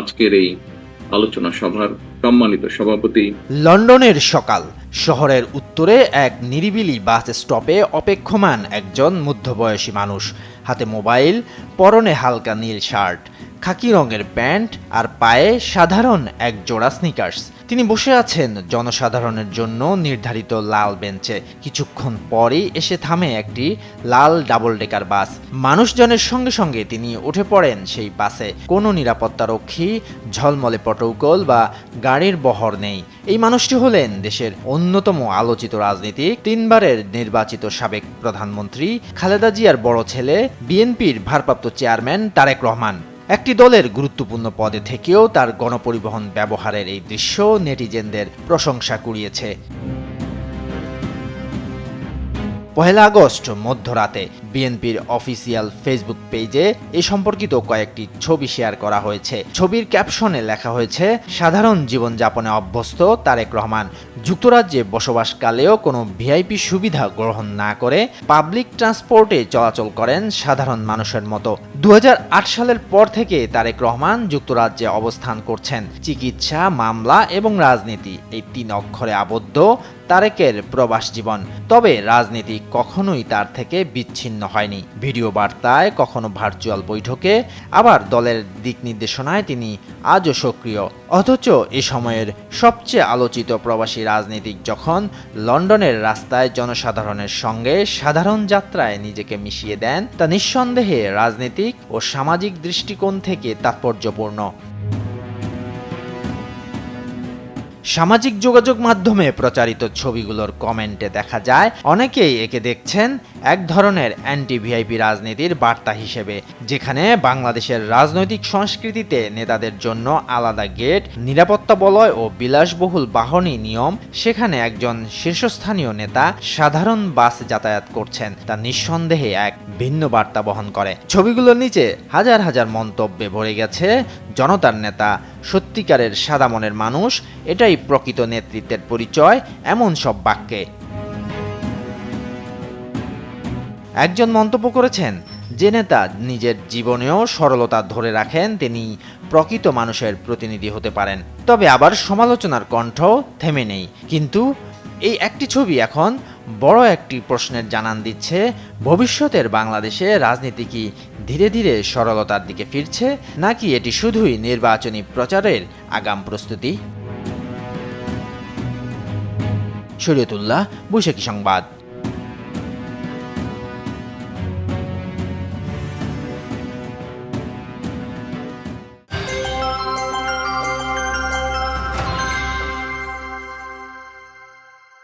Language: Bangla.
আজকের এই আলোচনা সভার সম্মানিত সভাপতি লন্ডনের সকাল, শহরের উত্তরে এক নিরিবিলি বাস স্টপে অপেক্ষমান একজন মধ্যবয়সী মানুষ। হাতে মোবাইল, পরনে হালকা নীল শার্ট। খাকি রঙের প্যান্ট আর পায়ে সাধারণ এক জোড়া স্নিকার্স তিনি বসে আছেন জনসাধারণের জন্য নির্ধারিত লাল বেঞ্চে। কিছুক্ষণ পরেই এসে থামে একটি লাল ডাবল ডেকার বাস। মানুষজনের সঙ্গে সঙ্গে তিনি উঠে পড়েন সেই বাসে। কোনো নিরাপত্তারক্ষী, ঝলমলে পটৌকল বা গাড়ির বহর নেই। এই মানুষটি হলেন দেশের অন্যতম আলোচিত রাজনীতিক, তিনবারের নির্বাচিত সাবেক প্রধানমন্ত্রী, খালেদা জিয়ার বড় ছেলে, বিএনপির ভারপ্রাপ্ত চেয়ারম্যান তারেক রহমান। একটি দলের গুরুত্বপূর্ণ পদে থেকেও তার গণপরিবহন ব্যবহারের এই দৃশ্য নেটিজেনদের প্রশংসা কুড়িয়েছে। পহেলা আগস্ট, মধ্যরাতে বিএনপির অফিসিয়াল ফেসবুক পেজে এ সম্পর্কিত কয়েকটি ছবি শেয়ার করা হয়েছে। ছবির ক্যাপশনে লেখা হয়েছে, সাধারণ জীবনযাপনে অভ্যস্ত তারেক রহমান। যুক্তরাজ্যে বসবাসকালেও কোনো ভিআইপি সুবিধা গ্রহণ না করে পাবলিক ট্রান্সপোর্টে চলাচল করেন সাধারণ মানুষের মতো। দু হাজার আট সালের পর থেকে তারেক রহমান যুক্তরাজ্যে অবস্থান করছেন। চিকিৎসা, মামলা এবং রাজনীতি এই তিন অক্ষরে আবদ্ধ তারেকের প্রবাস জীবন। তবে রাজনীতি কখনোই তার থেকে বিচ্ছিন্ন হয়নি। ভিডিও বার্তায় কখনো ভার্চুয়াল বৈঠকে আবার দলের দিক নির্দেশনায় তিনি আজও সক্রিয়। অথচ এ সময়ের সবচেয়ে আলোচিত প্রবাসী রাজনীতিক যখন লন্ডনের রাস্তায় জনসাধারণের সঙ্গে সাধারণ যাত্রায় নিজেকে মিশিয়ে দেন, তা নিঃসন্দেহে রাজনীতিক ও সামাজিক দৃষ্টিকোণ থেকে তাৎপর্যপূর্ণ। সামাজিক যোগাযোগ মাধ্যমে প্রচারিত ছবিগুলোর কমেন্টে দেখা যায়, অনেকেই একে দেখছেন এক ধরনের অ্যান্টি ভিআইপি রাজনীতির বার্তা হিসেবে, যেখানে বাংলাদেশের রাজনৈতিক সংস্কৃতিতে নেতাদের জন্য আলাদা গেট নিরাপত্তা বলয় ও বিলাসবহুল বাহনী নিয়ম, সেখানে একজন শীর্ষস্থানীয় নেতা সাধারণ বাস যাতায়াত করছেন। তা নিঃসন্দেহে এক ভিন্ন বার্তা বহন করে। ছবিগুলোর নিচে হাজার হাজার মন্তব্যে ভরে গেছে, জনতার নেতা, সত্যিকারের সাদা মনের মানুষ, এটাই প্রকৃত নেতৃত্বের পরিচয়, এমন সব বাক্যে। একজন মন্তব্য করেছেন, যে নেতা নিজের জীবনেও সরলতা ধরে রাখেন, তিনি প্রকৃত মানুষের প্রতিনিধি হতে পারেন। তবে আবার সমালোচনার কণ্ঠ থেমে নেই। কিন্তু এই একটি ছবি এখন বড় একটি প্রশ্নের জানান দিচ্ছে, ভবিষ্যতের বাংলাদেশে রাজনীতি কি ধীরে ধীরে সরলতার দিকে ফিরছে, নাকি এটি শুধুই নির্বাচনী প্রচারের আগাম প্রস্তুতি? শরীয়তুল্লাহ, বৈশাখী সংবাদ।